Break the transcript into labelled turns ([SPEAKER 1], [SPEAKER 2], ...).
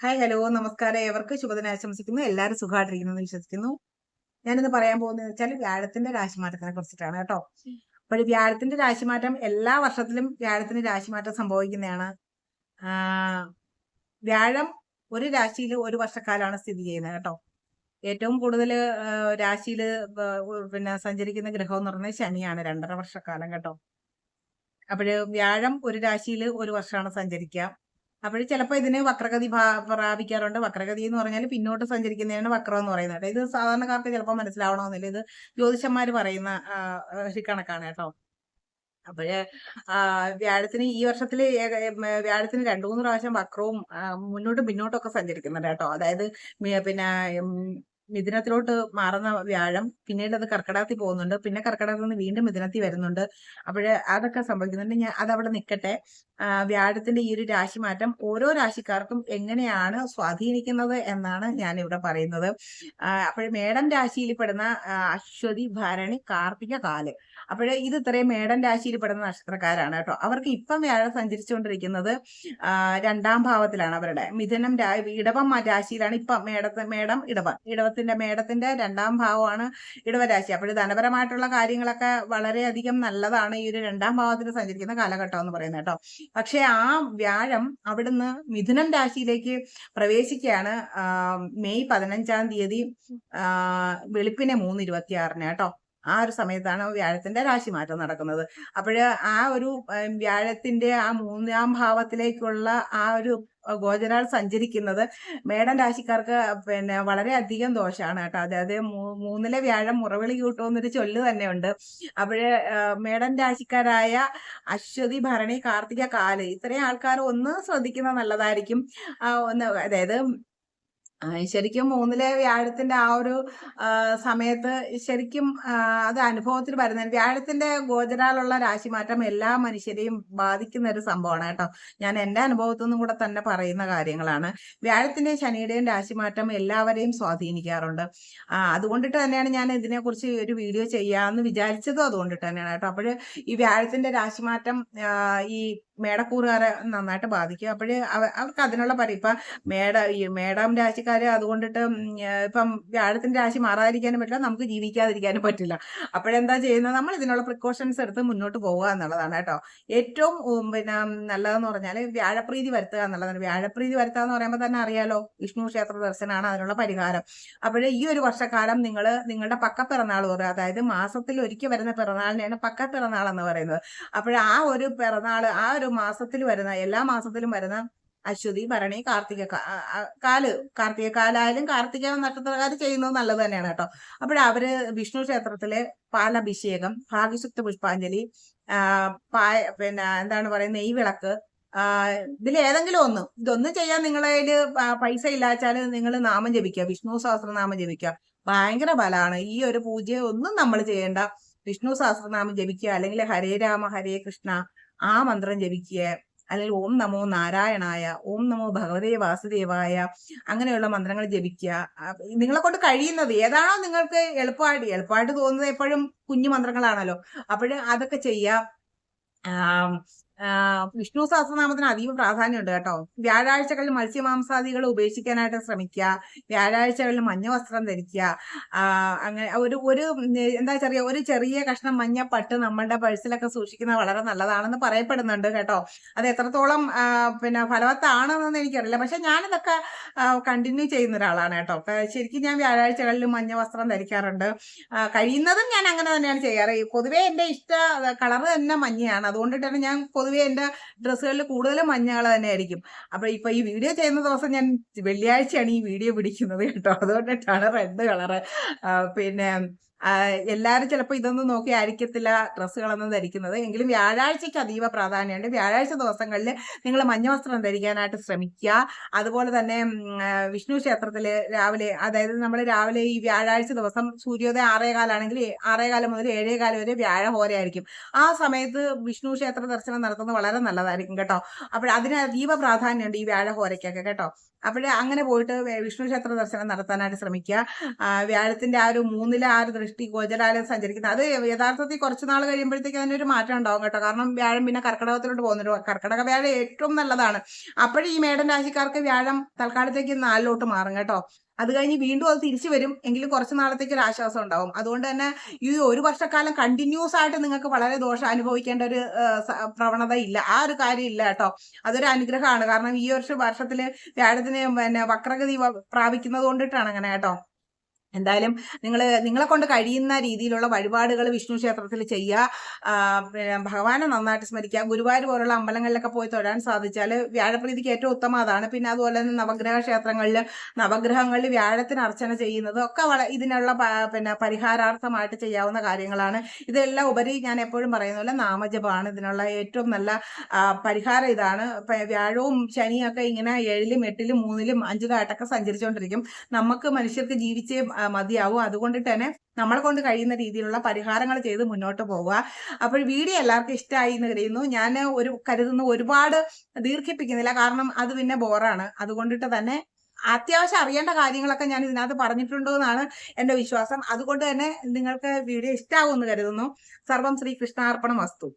[SPEAKER 1] Hi hello നമസ്കാരം. ഏവർക്ക് ശുഭദിനം ആശംസിക്കുന്നു. എല്ലാവരും സുഖമായിട്ടിരിക്കുന്നു എന്ന് വിശ്വസിക്കുന്നു. ഞാനിന്ന് പറയാൻ പോകുന്നത് വെച്ചാൽ വ്യാഴത്തിന്റെ രാശിമാറ്റത്തിനെ കുറിച്ചിട്ടാണ് കേട്ടോ. അപ്പോൾ വ്യാഴത്തിന്റെ രാശിമാറ്റം എല്ലാ വർഷത്തിലും വ്യാഴത്തിന് രാശിമാറ്റം സംഭവിക്കുന്നതാണ്. വ്യാഴം ഒരു രാശിയിൽ ഒരു വർഷക്കാലമാണ് സ്ഥിതി ചെയ്യുന്നത് കേട്ടോ. ഏറ്റവും കൂടുതൽ രാശിയിൽ പിന്നെ സഞ്ചരിക്കുന്ന ഗ്രഹം എന്ന് പറഞ്ഞാൽ ശനിയാണ്. രണ്ടര വർഷക്കാലം കേട്ടോ. അപ്പോഴ് വ്യാഴം ഒരു രാശിയിൽ ഒരു വർഷമാണ് സഞ്ചരിക്കുക. അപ്പോൾ ചിലപ്പോൾ ഇതിന് വക്രഗതി പ്രാപിക്കാറുണ്ട്. വക്രഗതി എന്ന് പറഞ്ഞാൽ പിന്നോട്ട് സഞ്ചരിക്കുന്നതിനാണ് വക്രം എന്ന് പറയുന്നത്. കേട്ടോ. ഇത് സാധാരണക്കാർക്ക് ചിലപ്പോൾ മനസ്സിലാവണമെന്നില്ല. ഇത് ജ്യോതിഷന്മാർ പറയുന്ന ഒരു കണക്കാണ് കേട്ടോ. അപ്പോഴ് വ്യാഴത്തിന് ഈ വർഷത്തിൽ വ്യാഴത്തിന് രണ്ടു മൂന്ന് പ്രാവശ്യം വക്രവും മുന്നോട്ടും പിന്നോട്ടും ഒക്കെ സഞ്ചരിക്കുന്നുണ്ട് കേട്ടോ. അതായത് പിന്നെ മിഥുനത്തിലോട്ട് മാറുന്ന വ്യാഴം പിന്നീട് അത് കർക്കിടകത്തിൽ പോകുന്നുണ്ട്. പിന്നെ കർക്കടകത്തിൽ നിന്ന് വീണ്ടും മിഥുനത്തിൽ വരുന്നുണ്ട്. അപ്പോഴ് അതൊക്കെ സംഭവിക്കുന്നുണ്ട്. ഞാൻ അതവിടെ നിൽക്കട്ടെ വ്യാഴത്തിന്റെ ഈ ഒരു രാശി മാറ്റം ഓരോ രാശിക്കാർക്കും എങ്ങനെയാണ് സ്വാധീനിക്കുന്നത് എന്നാണ് ഞാൻ ഇവിടെ പറയുന്നത് അപ്പോഴ് മേടം രാശിയിൽ പെടുന്ന അശ്വതി ഭരണി കാർത്തിക കാൽ. അപ്പോഴ് ഇത് ഇത്രയും മേടം രാശിയിൽ പെടുന്ന നക്ഷത്രക്കാരാണ് കേട്ടോ. അവർക്ക് ഇപ്പം വ്യാഴം സഞ്ചരിച്ചുകൊണ്ടിരിക്കുന്നത് രണ്ടാം ഭാവത്തിലാണ് അവരുടെ. മിഥുനം ഇടവം രാശിയിലാണ് ഇപ്പം മേടത്തെ മേടം ഇടവം ഇടവത്തിന്റെ മേടത്തിന്റെ രണ്ടാം ഭാവമാണ് ഇടവരാശി. അപ്പോൾ ധനപരമായിട്ടുള്ള കാര്യങ്ങളൊക്കെ വളരെയധികം നല്ലതാണ് ഈ ഒരു രണ്ടാം ഭാവത്തിൽ സഞ്ചരിക്കുന്ന കാലഘട്ടം എന്ന് പറയുന്നത് കേട്ടോ. പക്ഷെ ആ വ്യാഴം അവിടുന്ന് മിഥുനം രാശിയിലേക്ക് പ്രവേശിക്കുകയാണ്. മെയ് പതിനഞ്ചാം തീയതി വെളുപ്പിനെ മൂന്ന് ഇരുപത്തിയാറിന് കേട്ടോ. ആ ഒരു സമയത്താണ് വ്യാഴത്തിന്റെ രാശിമാറ്റം നടക്കുന്നത്. അപ്പോഴ് ആ ഒരു വ്യാഴത്തിന്റെ ആ മൂന്നാം ഭാവത്തിലേക്കുള്ള ആ ഒരു ഗോചരാൾ സഞ്ചരിക്കുന്നത് മേടൻ രാശിക്കാർക്ക് പിന്നെ വളരെയധികം ദോഷമാണ് കേട്ടോ. അതായത് മൂന്നിലെ വ്യാഴം മുറവിളി കൂട്ടുമെന്നൊരു ചൊല്ല് തന്നെയുണ്ട്. അപ്പോഴ് മേടൻ രാശിക്കാരായ അശ്വതി ഭരണി കാർത്തിക കാൽ ഇത്രയും ആൾക്കാർ ഒന്ന് ശ്രദ്ധിക്കുന്നത് നല്ലതായിരിക്കും. ഒന്ന് അതായത് ശരിക്കും മൂന്നിലെ വ്യാഴത്തിന്റെ ആ ഒരു സമയത്ത് ശരിക്കും അത് അനുഭവത്തിൽ വരുന്ന വ്യാഴത്തിന്റെ ഗോചരാലുള്ള രാശിമാറ്റം എല്ലാ മനുഷ്യരെയും ബാധിക്കുന്ന ഒരു സംഭവമാണ് കേട്ടോ. ഞാൻ എന്റെ അനുഭവത്തിൽ നിന്നും കൂടെ തന്നെ പറയുന്ന കാര്യങ്ങളാണ്. വ്യാഴത്തിന്റെയും ശനിയുടെയും രാശിമാറ്റം എല്ലാവരെയും സ്വാധീനിക്കാറുണ്ട്. അതുകൊണ്ടിട്ട് തന്നെയാണ് ഞാൻ ഇതിനെക്കുറിച്ച് ഒരു വീഡിയോ ചെയ്യാമെന്ന് വിചാരിച്ചതും അതുകൊണ്ടിട്ട് തന്നെയാണ് കേട്ടോ. അപ്പോൾ ഈ വ്യാഴത്തിന്റെ രാശിമാറ്റം ഈ മേടക്കൂറുകാരെ നന്നായിട്ട് ബാധിക്കും. അപ്പോഴേ അവർക്ക് അതിനുള്ള പരി ഇപ്പൊ മേട ഈ മേടം രാശിക്കാര് അതുകൊണ്ടിട്ട് ഇപ്പം വ്യാഴത്തിന്റെ രാശി മാറാതിരിക്കാനും പറ്റില്ല നമുക്ക് ജീവിക്കാതിരിക്കാനും പറ്റില്ല. അപ്പോഴെന്താ ചെയ്യുന്നത്? നമ്മൾ ഇതിനുള്ള പ്രിക്കോഷൻസ് എടുത്ത് മുന്നോട്ട് പോവുക എന്നുള്ളതാണ് കേട്ടോ. ഏറ്റവും പിന്നെ നല്ലതെന്ന് പറഞ്ഞാൽ വ്യാഴപ്രീതി വരുത്തുക എന്നുള്ളതാണ്. വ്യാഴപ്രീതി വരുത്തുക എന്ന് പറയുമ്പോൾ തന്നെ അറിയാലോ വിഷ്ണു ക്ഷേത്ര ദർശനമാണ് അതിനുള്ള പരിഹാരം. അപ്പോഴേ ഈ ഒരു വർഷക്കാലം നിങ്ങൾ നിങ്ങളുടെ പക്ക പിറന്നാൾ പറയുക അതായത് മാസത്തിൽ ഒരിക്കൽ വരുന്ന പിറന്നാളിനെയാണ് പക്ക പിറന്നാൾ എന്ന് പറയുന്നത്. അപ്പോൾ ആ ഒരു പിറന്നാൾ ആ ഒരു മാസത്തിൽ വരുന്ന എല്ലാ മാസത്തിലും വരുന്ന അശ്വതി ഭരണി കാർത്തിക കാൽ കാർത്തിക കാലായാലും കാർത്തിക നക്ഷത്രക്കാർ ചെയ്യുന്നത് നല്ലത് തന്നെയാണ് കേട്ടോ. അപ്പോൾ അവർ വിഷ്ണു ക്ഷേത്രത്തിലെ പാലഭിഷേകം ഭാഗ്യശുക്ത പുഷ്പാഞ്ജലി പായ പിന്നെ എന്താണ് പറയുന്നത് നെയ്വിളക്ക് ഇതിൽ ഏതെങ്കിലും ഒന്ന്. ഇതൊന്നും ചെയ്യാൻ നിങ്ങളെ പൈസ ഇല്ലാച്ചാൽ നിങ്ങൾ നാമം ജപിക്കുക വിഷ്ണു സഹസ്രനാമം ജപിക്കുക. ഭയങ്കര ബലാണ് ഈ ഒരു പൂജയൊന്നും നമ്മൾ ചെയ്യേണ്ട വിഷ്ണു സഹസ്രനാമം ജപിക്കുക അല്ലെങ്കിൽ ഹരേ രാമ ഹരേ കൃഷ്ണ ആ മന്ത്രം ജപിക്കുക. അല്ലെങ്കിൽ ഓം നമോ നാരായണായ ഓം നമോ ഭഗവതേ വാസുദേവായ അങ്ങനെയുള്ള മന്ത്രങ്ങൾ ജപിക്കുക. നിങ്ങളെ കൊണ്ട് കഴിയുന്നത് ഏതാണോ നിങ്ങൾക്ക് എളുപ്പമായിട്ട്. എളുപ്പമായിട്ട് തോന്നുന്നത് എപ്പോഴും കുഞ്ഞു മന്ത്രങ്ങളാണല്ലോ. അപ്പോഴ് അതൊക്കെ ചെയ്യുക. വിഷ്ണു സഹസ്രനാമത്തിന് അതീവ പ്രാധാന്യമുണ്ട് കേട്ടോ. വ്യാഴാഴ്ചകളിൽ മത്സ്യമാംസാദികൾ ഉപേക്ഷിക്കാനായിട്ട് ശ്രമിക്കുക. വ്യാഴാഴ്ചകളിൽ മഞ്ഞ വസ്ത്രം ധരിക്കുക. അങ്ങനെ ഒരു ഒരു എന്താ ചെറിയ ഒരു ചെറിയ കഷ്ണം മഞ്ഞ പട്ട് നമ്മളുടെ പഴ്സിലൊക്കെ സൂക്ഷിക്കുന്നത് വളരെ നല്ലതാണെന്ന് പറയപ്പെടുന്നുണ്ട് കേട്ടോ. അത് എത്രത്തോളം പിന്നെ ഫലവത്താണെന്നൊന്നും എനിക്കറിയില്ല. പക്ഷെ ഞാനിതൊക്കെ കണ്ടിന്യൂ ചെയ്യുന്ന ഒരാളാണ് കേട്ടോ. ശരിക്കും ഞാൻ വ്യാഴാഴ്ചകളിൽ മഞ്ഞ വസ്ത്രം ധരിക്കാറുണ്ട്. കഴിയുന്നതും ഞാൻ അങ്ങനെ തന്നെയാണ് ചെയ്യാറ്. പൊതുവേ എന്റെ ഇഷ്ട കളർ തന്നെ മഞ്ഞയാണ്. അതുകൊണ്ടിട്ടാണ് ഞാൻ പൊതുവേ എന്റെ ഡ്രസ്സുകളിൽ കൂടുതൽ മഞ്ഞകൾ തന്നെയായിരിക്കും. അപ്പോൾ ഇപ്പൊ ഈ വീഡിയോ ചെയ്യുന്ന ദിവസം ഞാൻ വെള്ളിയാഴ്ചയാണ് ഈ വീഡിയോ പിടിക്കുന്നത് കേട്ടോ. അതുകൊണ്ടിട്ടാണ് റെഡ് കളറ്. പിന്നെ എല്ലാവരും ചിലപ്പോൾ ഇതൊന്നും നോക്കി ആയിരിക്കത്തില്ല ഡ്രസ്സുകളൊന്നും ധരിക്കുന്നത്. എങ്കിലും വ്യാഴാഴ്ചയ്ക്ക് അതീവ പ്രാധാന്യമുണ്ട്. വ്യാഴാഴ്ച ദിവസങ്ങളിൽ നിങ്ങൾ മഞ്ഞ വസ്ത്രം ധരിക്കാനായിട്ട് ശ്രമിക്കുക. അതുപോലെ തന്നെ വിഷ്ണു ക്ഷേത്രത്തിൽ രാവിലെ അതായത് നമ്മൾ രാവിലെ ഈ വ്യാഴാഴ്ച ദിവസം സൂര്യോദയം ആറേകാലാണെങ്കിൽ ആറേകാലം മുതൽ ഏഴേകാലം വരെ വ്യാഴ വ്യാഴഹോരയായിരിക്കും ആ സമയത്ത് വിഷ്ണു ക്ഷേത്ര ദർശനം നടത്തുന്നത് വളരെ നല്ലതായിരിക്കും കേട്ടോ. അപ്പോൾ അതിന് അതീവ പ്രാധാന്യമുണ്ട് ഈ വ്യാഴ ഹോരയ്ക്കൊക്കെ കേട്ടോ. അപ്പോൾ അങ്ങനെ പോയിട്ട് വിഷ്ണു ക്ഷേത്ര ദർശനം നടത്താനായിട്ട് ശ്രമിക്കുക. വ്യാഴത്തിന്റെ ആ ഒരു മൂന്നിലെ ആ ഒരു ദൃഷ്ടി ഗോചരാലയം സഞ്ചരിക്കുന്നത് അത് യഥാർത്ഥത്തിൽ കുറച്ച് നാൾ കഴിയുമ്പോഴത്തേക്ക് അതിനൊരു മാറ്റം ഉണ്ടാവും കേട്ടോ. കാരണം വ്യാഴം പിന്നെ കർക്കിടകത്തിലോട്ട് പോകുന്നുണ്ട്. കർക്കടക വ്യാഴം ഏറ്റവും നല്ലതാണ്. അപ്പോഴും ഈ മേടൻ രാശിക്കാർക്ക് വ്യാഴം തൽക്കാലത്തേക്ക് നാലിലോട്ട് മാറും കേട്ടോ. അത് കഴിഞ്ഞ് വീണ്ടും അത് തിരിച്ചു വരും. എങ്കിലും കുറച്ച് നാളത്തേക്ക് ഒരു ആശ്വാസം ഉണ്ടാവും. അതുകൊണ്ട് തന്നെ ഈ ഒരു വർഷക്കാലം കണ്ടിന്യൂസ് ആയിട്ട് നിങ്ങൾക്ക് വളരെ ദോഷം അനുഭവിക്കേണ്ട ഒരു പ്രവണത ഇല്ല. ആ ഒരു കാര്യം ഇല്ല കേട്ടോ. അതൊരു അനുഗ്രഹമാണ്. കാരണം ഈ വർഷം വർഷത്തിൽ വ്യാഴത്തിന് പിന്നെ വക്രഗതി പ്രാപിക്കുന്നത് കൊണ്ടിട്ടാണ് അങ്ങനെ കേട്ടോ. എന്തായാലും നിങ്ങൾ നിങ്ങളെ കൊണ്ട് കഴിയുന്ന രീതിയിലുള്ള വഴിപാടുകൾ വിഷ്ണു ക്ഷേത്രത്തിൽ ചെയ്യുക ഭഗവാനെ നന്നായിട്ട് സ്മരിക്കുക ഗുരുവായൂർ പോലുള്ള അമ്പലങ്ങളിലൊക്കെ പോയി തൊഴാൻ സാധിച്ചാൽ വ്യാഴപ്രീതിക്ക് ഏറ്റവും ഉത്തമം അതാണ്. പിന്നെ അതുപോലെ തന്നെ നവഗ്രഹ ക്ഷേത്രങ്ങളിൽ നവഗ്രഹങ്ങളിൽ വ്യാഴത്തിന് അർച്ചന ചെയ്യുന്നത് ഒക്കെ വള ഇതിനുള്ള പിന്നെ പരിഹാരാർത്ഥമായിട്ട് ചെയ്യാവുന്ന കാര്യങ്ങളാണ്. ഇതെല്ലാം ഉപരി ഞാൻ എപ്പോഴും പറയുന്ന പോലെ നാമജപമാണ്. ഇതിനുള്ള ഏറ്റവും നല്ല പരിഹാര ഇതാണ്. വ്യാഴവും ശനിയൊക്കെ ഇങ്ങനെ ഏഴിലും എട്ടിലും മൂന്നിലും അഞ്ചിലും ആയിട്ടൊക്കെ സഞ്ചരിച്ചുകൊണ്ടിരിക്കും നമുക്ക് മനുഷ്യർക്ക് ജീവിച്ചേ മതിയാവും. അതുകൊണ്ട് തന്നെ നമ്മളെ കൊണ്ട് കഴിയുന്ന രീതിയിലുള്ള പരിഹാരങ്ങൾ ചെയ്ത് മുന്നോട്ട് പോവുക. അപ്പോൾ വീഡിയോ എല്ലാവർക്കും ഇഷ്ടമായി എന്ന് കരുതുന്നു. ഞാൻ ഒരു കരുതുന്ന ഒരുപാട് ദീർഘിപ്പിക്കുന്നില്ല. കാരണം അത് പിന്നെ ബോറാണ്. അതുകൊണ്ടിട്ട് തന്നെ അത്യാവശ്യം അറിയേണ്ട കാര്യങ്ങളൊക്കെ ഞാൻ ഇതിനകത്ത് പറഞ്ഞിട്ടുണ്ടോ എന്നാണ് എന്റെ വിശ്വാസം. അതുകൊണ്ട് തന്നെ നിങ്ങൾക്ക് വീഡിയോ ഇഷ്ടാവും എന്ന് കരുതുന്നു. സർവം ശ്രീ കൃഷ്ണാർപ്പണം വസ്തു